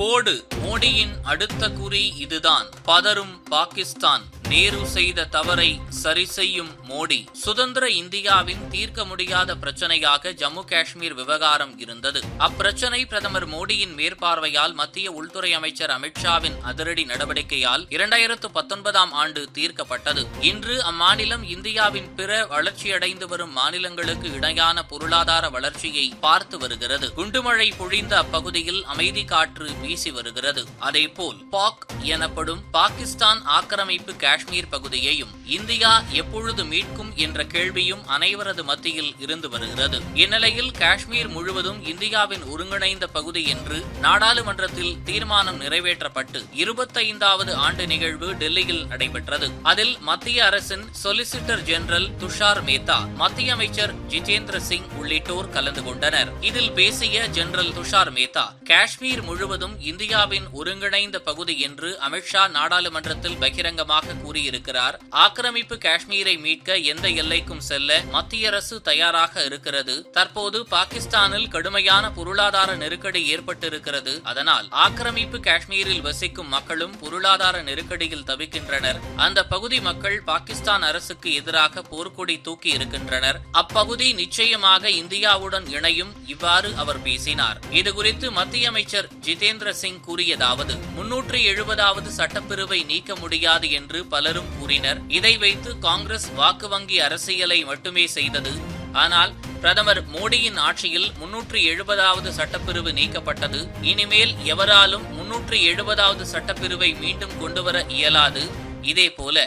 போடு மோடியின் அடுத்த குறி இதுதான். பதறும் பாகிஸ்தான். நேரு செய்த தவறை சரி செய்யும் மோடி. சுதந்திர இந்தியாவின் தீர்க்க முடியாத பிரச்சனையாக ஜம்மு காஷ்மீர் விவகாரம் இருந்தது. அப்பிரச்சனை பிரதமர் மோடியின் மேற்பார்வையால் மத்திய உள்துறை அமைச்சர் அமித்ஷாவின் அதிரடி நடவடிக்கையால் இரண்டாயிரத்து பத்தொன்பதாம் ஆண்டு தீர்க்கப்பட்டது. இன்று அம்மாநிலம் இந்தியாவின் பிற வளர்ச்சியடைந்து வரும் மாநிலங்களுக்கு இணையான பொருளாதார வளர்ச்சியை பார்த்து வருகிறது. குண்டுமழை பொழிந்த அப்பகுதியில் அமைதி காற்று வீசி வருகிறது. அதேபோல் பாக் எனப்படும் பாகிஸ்தான் ஆக்கிரமிப்பு காஷ்மீர் பகுதியையும் இந்தியா எப்பொழுது மீட்கும் என்ற கேள்வியும் அனைவரது மத்தியில் இருந்து வருகிறது. இந்நிலையில் காஷ்மீர் முழுவதும் இந்தியாவின் ஒருங்கிணைந்த பகுதி என்று நாடாளுமன்றத்தில் தீர்மானம் நிறைவேற்றப்பட்டு இருபத்தைந்தாவது ஆண்டு நிகழ்வு டெல்லியில் நடைபெற்றது. அதில் மத்திய அரசின் சொலிசிட்டர் ஜெனரல் துஷார் மேத்தா மத்திய அமைச்சர் ஜிதேந்திர சிங் உள்ளிட்டோர் கலந்து கொண்டனர். இதில் பேசிய ஜெனரல் துஷார் மேத்தா காஷ்மீர் முழுவதும் இந்தியாவின் ஒருங்கிணைந்த பகுதி என்று அமித்ஷா நாடாளுமன்றத்தில் பகிரங்கமாக கூறியிருக்கிறார். ஆக்கிரமிப்பு காஷ்மீரை மீட்க எந்த எல்லைக்கும் செல்ல மத்திய அரசு தயாராக இருக்கிறது. தற்போது பாகிஸ்தானில் கடுமையான பொருளாதார நெருக்கடி ஏற்பட்டிருக்கிறது. அதனால் ஆக்கிரமிப்பு காஷ்மீரில் வசிக்கும் மக்களும் பொருளாதார நெருக்கடியில் தவிக்கின்றனர். அந்த பகுதி மக்கள் பாகிஸ்தான் அரசுக்கு எதிராக போர்க்கொடி தூக்கி இருக்கின்றனர். அப்பகுதி நிச்சயமாக இந்தியாவுடன் இணையும் இவ்வாறு அவர் பேசினார். இதுகுறித்து மத்திய அமைச்சர் ஜிதேந்திர சிங் கூறியதாவது முன்னூற்றி எழுபதாவது சட்டப்பிரிவை நீக்க முடியாது என்று பலரும் கூறினர். இதை வைத்து காங்கிரஸ் வாக்கு வங்கி அரசியலை மட்டுமே செய்தது. ஆனால் பிரதமர் மோடியின் ஆட்சியில் முன்னூற்று எழுபதாவது சட்டப்பிரிவு நீக்கப்பட்டது. இனிமேல் எவராலும் முன்னூற்று எழுபதாவது சட்டப்பிரிவை மீண்டும் கொண்டுவர இயலாது. இதேபோல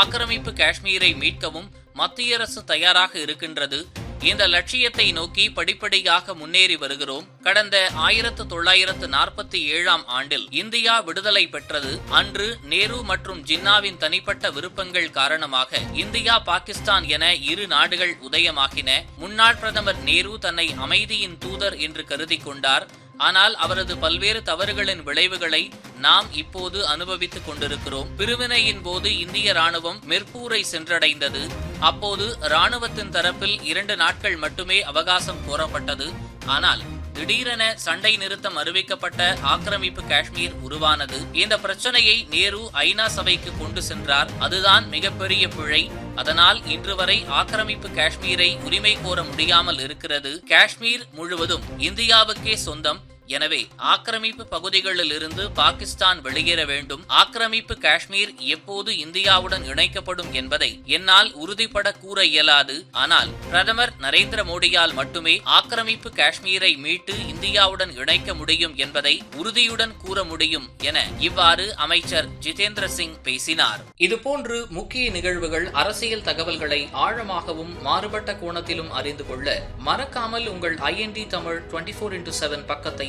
ஆக்கிரமிப்பு காஷ்மீரை மீட்கவும் மத்திய அரசு தயாராக இருக்கின்றது. இந்த லட்சியத்தை நோக்கி படிப்படியாக முன்னேறி வருகிறோம். கடந்த ஆயிரத்து தொள்ளாயிரத்து நாற்பத்தி ஏழாம் ஆண்டில் இந்தியா விடுதலை பெற்றது. அன்று நேரு மற்றும் ஜின்னாவின் தனிப்பட்ட விருப்பங்கள் காரணமாக இந்தியா பாகிஸ்தான் என இரு நாடுகள் உதயமாகின. முன்னாள் பிரதமர் நேரு தன்னை அமைதியின் தூதர் என்று கருதி கொண்டார். ஆனால் அவரது பல்வேறு தவறுகளின் விளைவுகளை நாம் இப்போது அனுபவித்துக் கொண்டிருக்கிறோம். பிரிவினையின் போது இந்திய ராணுவம் மிர்பூரை சென்றடைந்தது. அப்போது ராணுவத்தின் தரப்பில் இரண்டு நாட்கள் மட்டுமே அவகாசம் கோரப்பட்டது. ஆனால் திடீரென சண்டை நிறுத்தம் அறிவிக்கப்பட்ட ஆக்கிரமிப்பு காஷ்மீர் உருவானது. இந்த பிரச்சனையை நேரு ஐநா சபைக்கு கொண்டு சென்றார். அதுதான் மிகப்பெரிய பிழை. அதனால் இன்று வரை ஆக்கிரமிப்பு காஷ்மீரை உரிமை கோர முடியாமல் இருக்கிறது. காஷ்மீர் முழுவதும் இந்தியாவுக்கே சொந்தம். எனவே ஆக்கிரமிப்பு பகுதிகளில் இருந்து பாகிஸ்தான் வெளியேற வேண்டும். ஆக்கிரமிப்பு காஷ்மீர் எப்போது இந்தியாவுடன் இணைக்கப்படும் என்பதை என்னால் உறுதிப்பட கூற இயலாது. ஆனால் பிரதமர் நரேந்திர மோடியால் மட்டுமே ஆக்கிரமிப்பு காஷ்மீரை மீட்டு இந்தியாவுடன் இணைக்க முடியும் என்பதை உறுதியுடன் கூற முடியும் என இவ்வாறு அமைச்சர் ஜிதேந்திர சிங் பேசினார். இதுபோன்று முக்கிய நிகழ்வுகள் அரசியல் தகவல்களை ஆழமாகவும் மாறுபட்ட கோணத்திலும் அறிந்து கொள்ள மறக்காமல் உங்கள் IND Tamil twenty four into seven பக்கத்தை